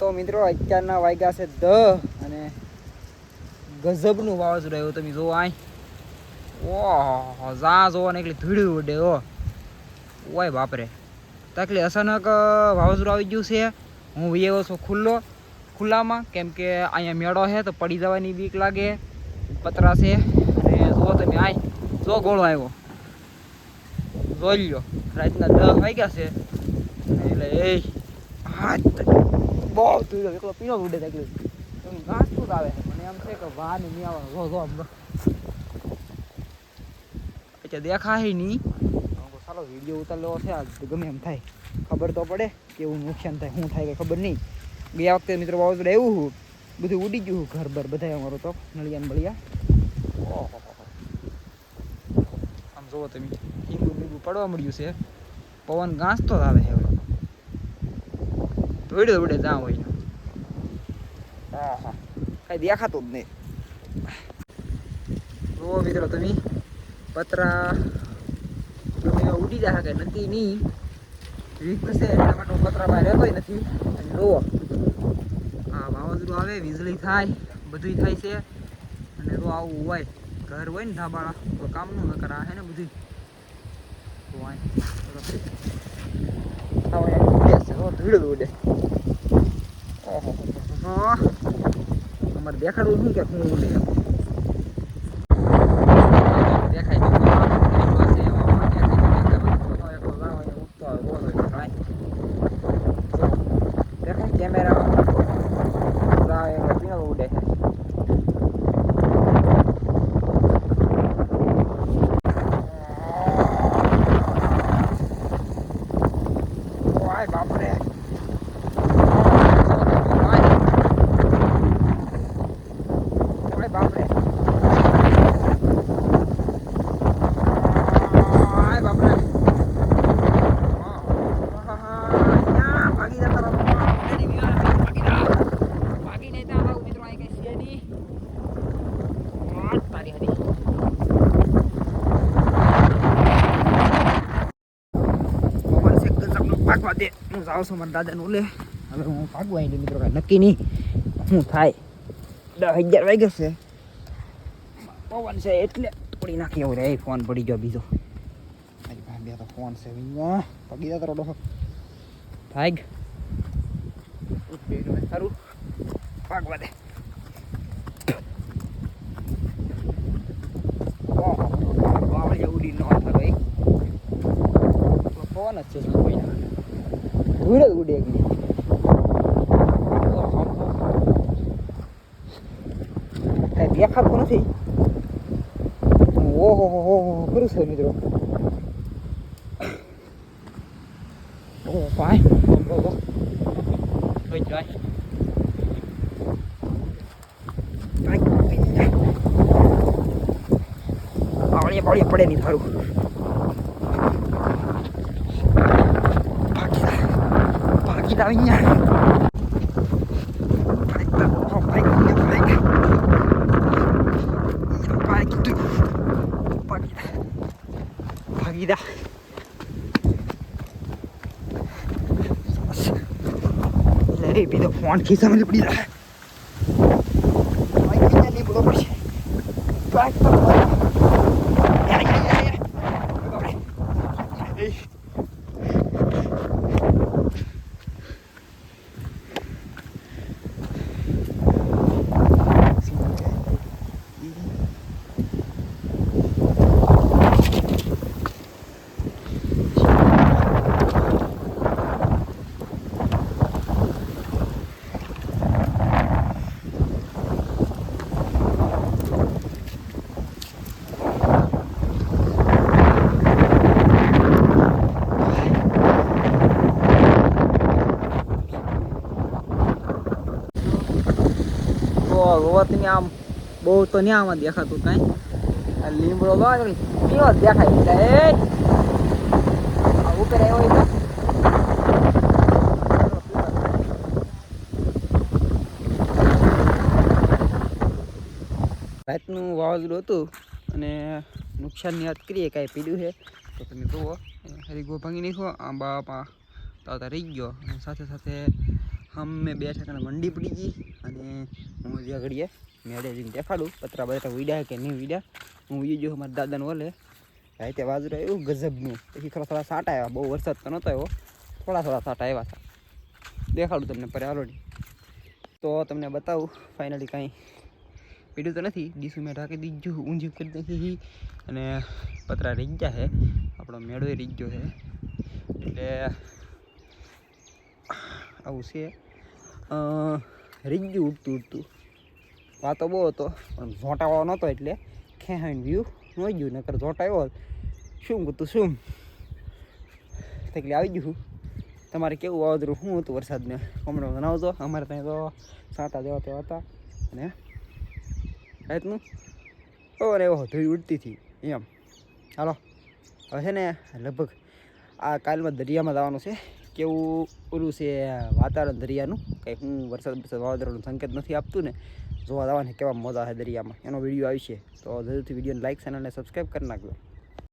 તો મિત્રો અત્યારના વાગ્યા છે દહ અને ગજબનું વાવાઝોડું આવ્યું તમે જુઓ આય. ઓહો જા જોવો ને એટલી ધૂળી ઉડે ઓ ઓય બાપરે. તકલી અચાનક વાવાઝોડું આવી ગયું છે. હું વિયેલો છું ખુલ્લો, ખુલ્લામાં. કેમ કે અહીંયા મેળો છે, તો પડી જવાની બીક લાગે. પતરા છે. અને જુઓ તમે આય. જો ગોળો આવ્યો. જોઈ લ્યો. રાતના દસ વાગ્યા છે. એટલે એ હાથ બહુ તું એકલો પીનો ઉડે એમ નાસ્તું જ આવે. મને એમ છે કે ને નહીં આવે જો જો આમ. એટલે દેખાય નહીં. સારો વીડિયો ઉતારેલો છે. આ ગમે એમ થાય. ખબર તો પડે કેવું નુકસાન થાય શું થાય કંઈ ખબર નહીં. ગયા વખતે મિત્રો વાવાઝોડું આવ્યું હું. બધું ઉડી ગયું ઘર બર બધા અમારું તો નળિયા ને બળિયા. ઓહો. આમ જુઓ તમે હિંગુ બીંગુ પડવા મળ્યું છે. પવન ગાંસતો જ આવે છે હવે ધોઈડે ધોઈડે હોય હા હા કાંઈ દેખાતું જ નહીં જુઓ મિત્રો તમે પતરા તમે ઉડી જાય કે નથી નહીં વીક છે એટલા માટે પતરા બહાર રહેતો નથી અને જુઓ હા વાવાઝોડું આવે વીજળી થાય બધું થાય છે અને જો આવું હોય ઘર હોય ને ધાબાળા તો કામનું ન કરા હે ને બધું તો આય આવો યાર ઉડે છે હો ધૂળ ઉડે ઓહો અમારે દેખાડવું શું કે હું ઉડે એમ. દેખાય છે એટલો છે એમાં દેખાય છે દેખાય બધું એકલો જાવ અને ઉડતો આવે બોલો એટલે કાંઈ. જો, દેખાય કેમેરામાં જાવ એમાં પીણો ઉડે છે ઓય બાપરે ઓય બાપરે ઓય બાપરે યા ભાગી જતા રહો તેની વિવાહ ભાગી જા ભાગી નહીં તા આવું મિત્રો આઈ ભાગવા દે હું જાઉં છું મારા દાદાનું લે હવે હું ભાગવા આવી મિત્રો નક્કી નહીં શું થાય દસ અગિયાર વાગ્યા છે પવન છે એટલે તોડી નાખી એવું ફોન પડી ગયો બીજો મારી બે તો ફોન છે પગી જતો રોડો ભાગ સારું ભાગવા દે વાવળી ઉડી ન થાય ભાઈ પવન જ છે શું કોઈ ના ધૂળ જ ઉડે એકલી કાંઈ દેખાતું નથી ઓહો હો હો હો ખરું છે મિત્રો ઓહો ભાઈ ઓહો હો ભાઈ જાય આવળીએ પાણી પડે નહીં થારું ભાગી જા ભાગી જા અહીંયા ભાગ અહીંયા ભાગ તું ફોન ખિસ્સામાં પડી જાય. ભાઈ અહીંયા નહીં બોલો પડશે. ભાગ તો ગોવા આમ બહુ તો નહીં આમાં દેખાતું કાંઈ. લીમડો લો કેવો દેખાય એટલે ઉપર આવ્યો હોય રાતનું વાવાઝોડું હતું અને નુકસાનની વાત કરીએ, કાંઈ પીડ્યું છે? તો તમે જુઓ હરીગો ભાંગી નાખો આ બાપા તાવતા રહી ગયો. અને સાથે સાથે અમે બે ઠેકાણે મંડી પડી ગઈ. અને હું જ્યાં ઘડીએ મેળે જઈને દેખાડું. પતરા બતરા ઉડ્યા કે નહીં ઉડ્યા. હું ગયો મારા દાદાને ઓલે. રાતે વાજરો આવ્યું ગજબનું. પછી થોડા થોડા સાટા આવ્યા. બહુ વરસાદ તો નહોતો આવ્યો. થોડા થોડા સાટા આવ્યા હતા. દેખાડું તમને પરે ઓલરેડી તો તમને બતાવું ફાઇનલી કાંઈ પીડ્યું તો નથી. ડીસું મેં ઢાંકી દીધું ઊંધી કરી નાખી. અને પતરા રહી ગયા છે. આપણો મેળો રહી ગયો છે. એટલે આવું છે. ગયું ઉડતું ઉડતું. વાતો બહુ હતો, પણ ઝોંટાવાળો નહોતો એટલે ખેહાઈને વ્યૂ ન ગયું, નકર ઝોંટાયો શું કતું શું? એટલે આવી ગયું તમારે કેવું વાવાઝોડું, શું હતું વરસાદને? હમણાં જણાવજો અમારે ત્યાં તો સાતા જેવા તેવા હતા. અને રાતનું ઓ ને એવો ધોઈ ઉડતી હતી, એમ. હાલો, હવે છે ને લગભગ આ કાલમાં દરિયામાં જવાનું છે. કેવું ઓલું છે વાતાવરણ દરિયાનું? કંઈ હું વરસાદ વરસાદ વાવાઝોડાનું સંકેત નથી આપતું ને, જોવા જવાને કેવા મોજા છે દરિયામાં. એનો વીડિયો આવશે તો જરૂરથી વિડીયોને છે ચેનલને સબસ્ક્રાઈબ કરી નાખજો.